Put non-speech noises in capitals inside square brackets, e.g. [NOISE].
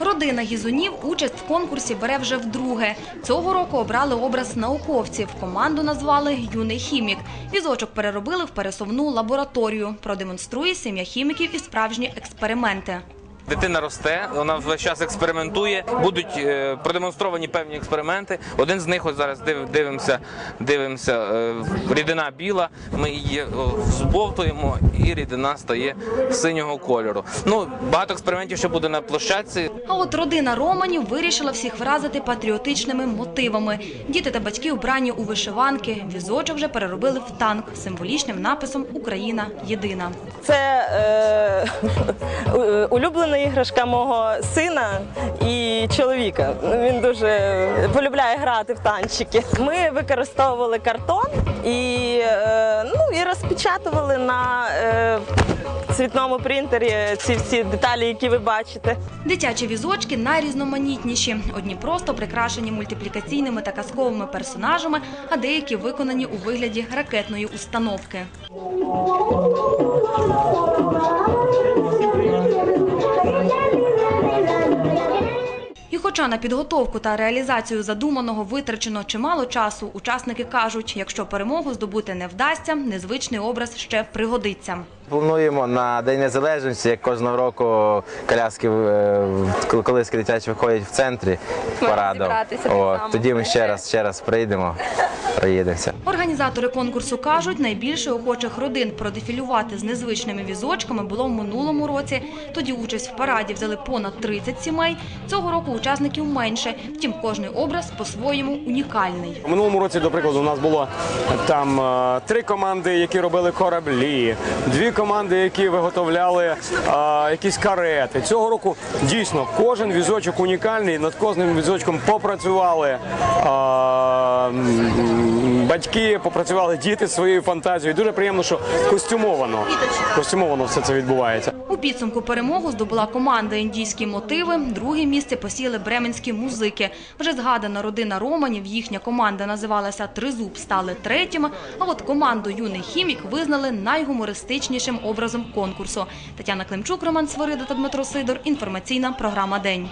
Родина Гізунів участь в конкурсі бере вже вдруге. Цього року обрали образ науковців. Команду назвали Юний хімік. Візочок переробили в пересувну лабораторію. Продемонструє сім'я хіміків і справжні експерименти. Дитина росте, вона весь час експериментує. Будуть е, продемонстровані певні експерименти. Один з них ось зараз дивимося, дивимося, е, рідина біла. Ми її збовтуємо, і рідина стає синього кольору. Ну багато експериментів ще буде на площадці. А от родина Романів вирішила всіх вразити патріотичними мотивами. Діти та батьки вбрані у вишиванки. Візочок вже переробили в танк з символічним написом Україна єдина. Це е, [LAUGHS] улюблена іграшка мого сина і чоловіка. Він дуже полюбляє грати в танчики. Ми використовували картон і, е, ну, і розпечатували на е, цвітному принтері ці всі деталі, які ви бачите. Дитячі візочки найрізноманітніші. Одні просто прикрашені мультиплікаційними та казковими персонажами, а деякі виконані у вигляді ракетної установки. Хоча на підготовку та реалізацію задуманого витрачено чимало часу, учасники кажуть, якщо перемогу здобути не вдасться, незвичний образ ще пригодиться. Плануємо на День Незалежності, як кожного року коляски е, коли- колиски дитячі виходять в центрі парадом. От, тоді ми ще раз, ще раз приїдемо, проїдемося. Організатори конкурсу кажуть, найбільше охочих родин продефілювати з незвичними візочками було в минулому році. Тоді участь в параді взяли понад 30 сімей. Цього року учасників менше. Втім, кожний образ по-своєму унікальний. У минулому році, до прикладу, у нас було там е, три команди, які робили кораблі, дві команди, які виготовляли е, якісь карети. Цього року дійсно кожен візочок унікальний. Над кожним візочком попрацювали м, батьки, попрацювали діти своєю фантазією. Дуже приємно, що костюмовано. Костюмовано все це відбувається. У підсумку перемогу здобула команда індійські мотиви. Друге місце посіли бременські музики. Вже згадана родина Романів, їхня команда називалася Тризуб, стали третіми. А от команду Юний хімік визнали найгумористичнішим образом конкурсу. Тетяна Климчук, Роман Свирида та Дмитро Сидор. Інформаційна програма День.